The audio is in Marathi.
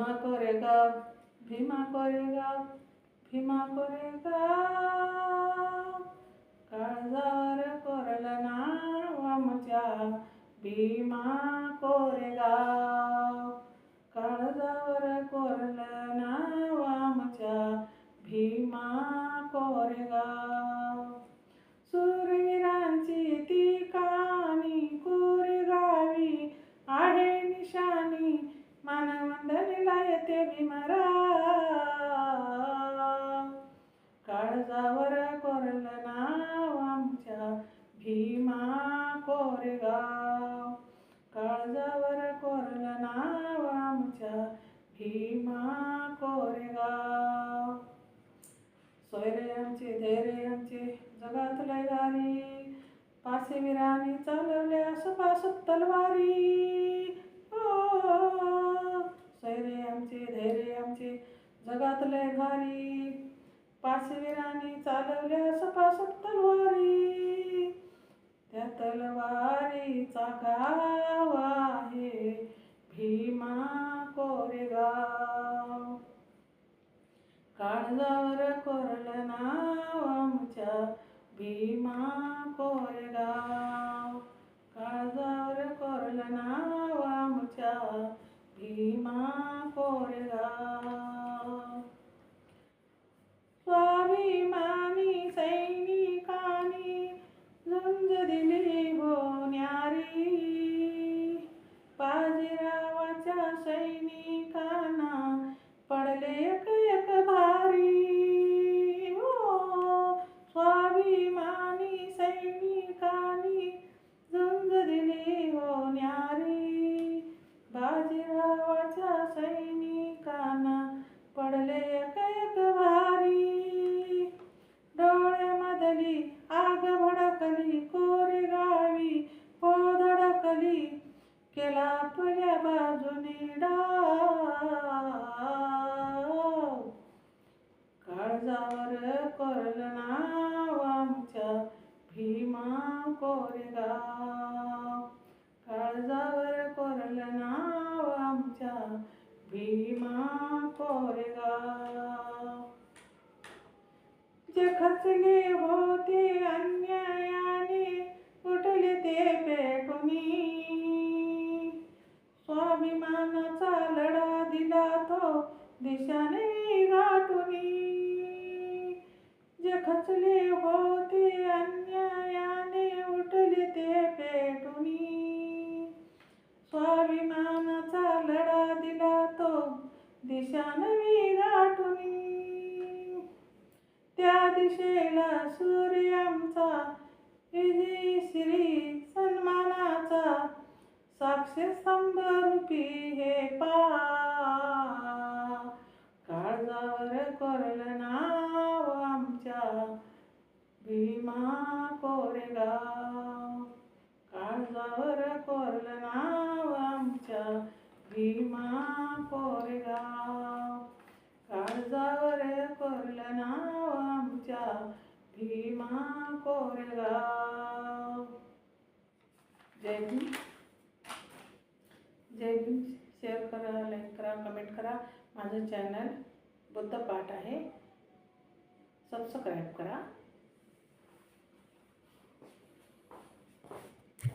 भीमा कोरेगाव भीमा कोरेगाव भीमा कोरेगाव काळजावर कोरलं नाव आमच्या भीमा कोरेगाव काळजावर कोरलं नाव आमच्या भीमा कोरेगाव भीमा कोरेगाव सोयरे आमचे धैर्य आमचे जगात लय पासे विराने चालवल्या सुपास तलवारी हो सोयरे आमचे धैर्य आमचे जगात घारी भारी चालवल्या सुपासुप तलवारी त्या तलवारीचा गाव आहे भीमा कोरेगाव काळजावर कोरलं नाव आमच्या भीमा कोरेगाव काळजावर कोरलं नाव आमच्या भीमा कोरेगाव काळजावर कोरलं नाव आमच्या भीमा कोरेगाव. काळजावर कोरलं नाव आमच्या भीमा कोरेगाव. जे खचले होते स्वाभिमानाचा लढा दिला तो दिशाने गाठुनी. जे खचले होते अन्यायाने उठले ते पेटुनी. स्वाभिमानाचा लढा दिला तो दिशा नवी गाठुनी. त्या दिशेला साक्षीस्तंभ रूपी हे पा काळजावर कोरलं नाव आमच्या भीमा कोरेगाव. काळजावर कोरलं नाव आमच्या भीमा कोरेगाव. काळजावर कोरलं नाव आमच्या भीमा कोरेगाव. जय भीम जय भीम. शेअर करा लाईक करा कमेंट करा. माझं चॅनल बुद्ध पाठ आहे. सबस्क्राईब करा.